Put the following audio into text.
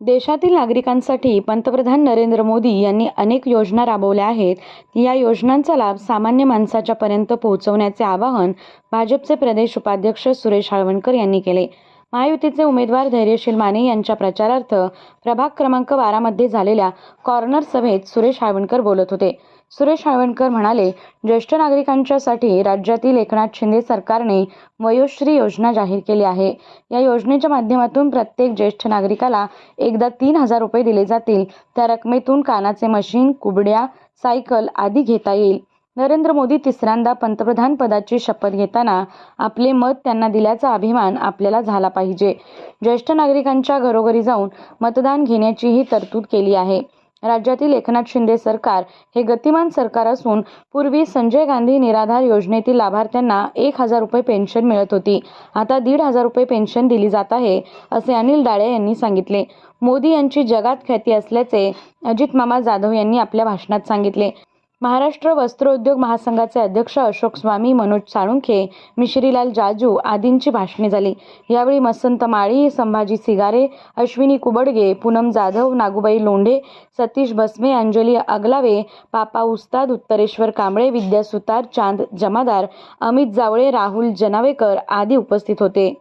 देशातील नागरिकांसाठी पंतप्रधान नरेंद्र मोदी यांनी अनेक योजना राबवल्या आहेत. या योजनांचा लाभ सामान्य माणसाच्या पर्यंत पोहोचवण्याचे आवाहन भाजपचे प्रदेश उपाध्यक्ष सुरेश हाळवणकर यांनी केले. महायुतीचे उमेदवार धैर्यशील माने यांच्या प्रचारार्थ प्रभाग क्रमांक बारामध्ये झालेल्या कॉर्नर सभेत सुरेश हाळवणकर बोलत होते. सुरेश हळवणकर म्हणाले ज्येष्ठ नागरिकांच्यासाठी राज्यातील एकनाथ शिंदे सरकारने वयोश्री योजना जाहीर केली आहे. या योजनेच्या माध्यमातून प्रत्येक ज्येष्ठ नागरिकाला एकदा तीन हजार रुपये दिले जातील. त्या रकमेतून कानाचे मशीन कुबड्या सायकल आदी घेता येईल. नरेंद्र मोदी तिसऱ्यांदा पंतप्रधान पदाची शपथ घेताना आपले मत त्यांना दिल्याचा अभिमान आपल्याला झाला पाहिजे. ज्येष्ठ नागरिकांच्या घरोघरी जाऊन मतदान घेण्याचीही तरतूद केली आहे. राज्यातील एकनाथ शिंदे सरकार हे गतिमान सरकार असून पूर्वी संजय गांधी निराधार योजनेतील लाभार्थ्यांना एक हजार रुपये पेन्शन मिळत होती. आता दीड हजार रुपये पेन्शन दिली जात आहे असे अनिल डाळे यांनी सांगितले. मोदी यांची जगात ख्याती असल्याचे अजित मामा जाधव यांनी आपल्या भाषणात सांगितले. महाराष्ट्र वस्त्रोद्योग महासंघाचे अध्यक्ष अशोक स्वामी मनोज साळुंखे मिश्रीलाल जाजू आदींची भाषणे झाली. यावेळी मसंत माळी संभाजी सिगारे अश्विनी कुबडगे पूनम जाधव नागूबाई लोंढे सतीश भस्मे अंजली अगलावे पापा उस्ताद उत्तरेश्वर कांबळे विद्या सुतार चांद जमादार अमित जावळे राहुल जनावेकर आदी उपस्थित होते.